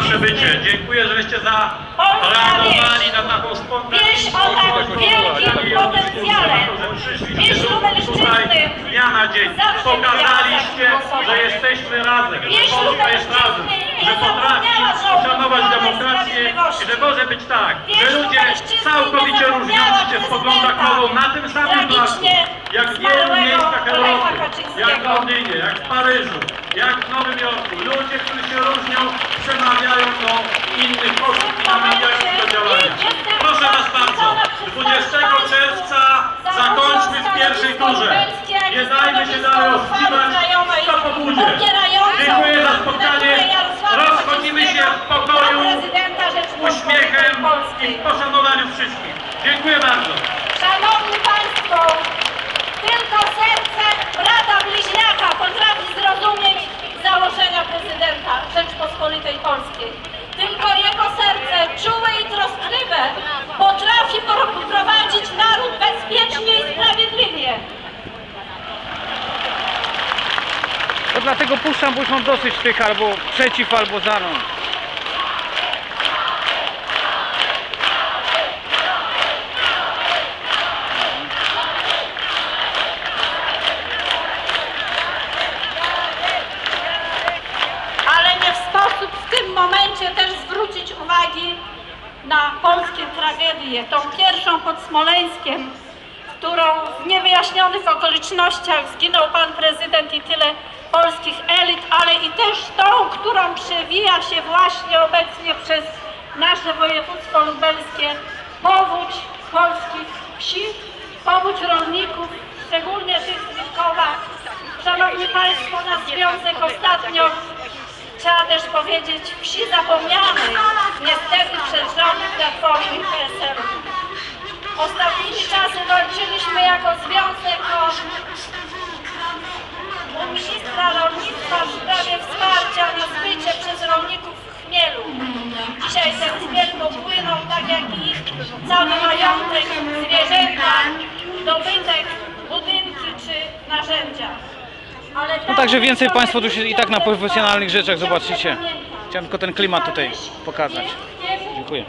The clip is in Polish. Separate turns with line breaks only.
przybycie. Dziękuję, żeście zareagowali na taką
Wieś
spontaniczną
o tak wielkim potencjale. Wieś Lubelszczyzny.
z dnia na dzień pokazaliście, że jesteśmy razem, że
Wieś
Polska jest razem, że potrafi
zapomniała rządu
szanować
Prawa i
demokrację i że może być tak,
Wieś
że ludzie całkowicie różniący się w poglądach mogą na tym samym placu, jak w wielu miejscach Europy, jak w Londynie, jak w Paryżu, jak w Nowym Jorku. Ludzie, którzy się różnią, przemawiają do innych osób i namawiają do działania. Proszę Was bardzo, 20 czerwca zakończmy w pierwszej turze. Nie dajmy się dalej ostrzymać, to pobudzie. Dziękuję za spotkanie. Rozchodzimy się w pokoju, uśmiechem i w poszanowaniu wszystkich. Dziękuję bardzo.
Dlatego puszczam, bo mam dosyć tych albo przeciw, albo za. No.
ale nie w sposób w tym momencie też zwrócić uwagi na polskie tragedie. Tą pierwszą pod Smoleńskiem, którą w niewyjaśnionych okolicznościach zginął pan prezydent i tyle polskich elit, ale i też tą, którą przewija się właśnie obecnie przez nasze województwo lubelskie powódź polskich wsi, powódź rolników, szczególnie tych z Wilkowa. Szanowni Państwo, na związek ostatnio trzeba też powiedzieć wsi zapomnianej, Ostatnimi czasy walczyliśmy jako związek o u ministra rolnictwa w sprawie wsparcia na zbycie przez rolników chmielu. Dzisiaj ten chmiel popłynął tak jak i cały majątek, zwierzęta, dobytek, budynki czy narzędzia. Ale
No także więcej
tak
Państwo tu się i tak na profesjonalnych rzeczach zobaczycie.
Chciałem
tylko ten klimat tutaj pokazać. Dziękuję.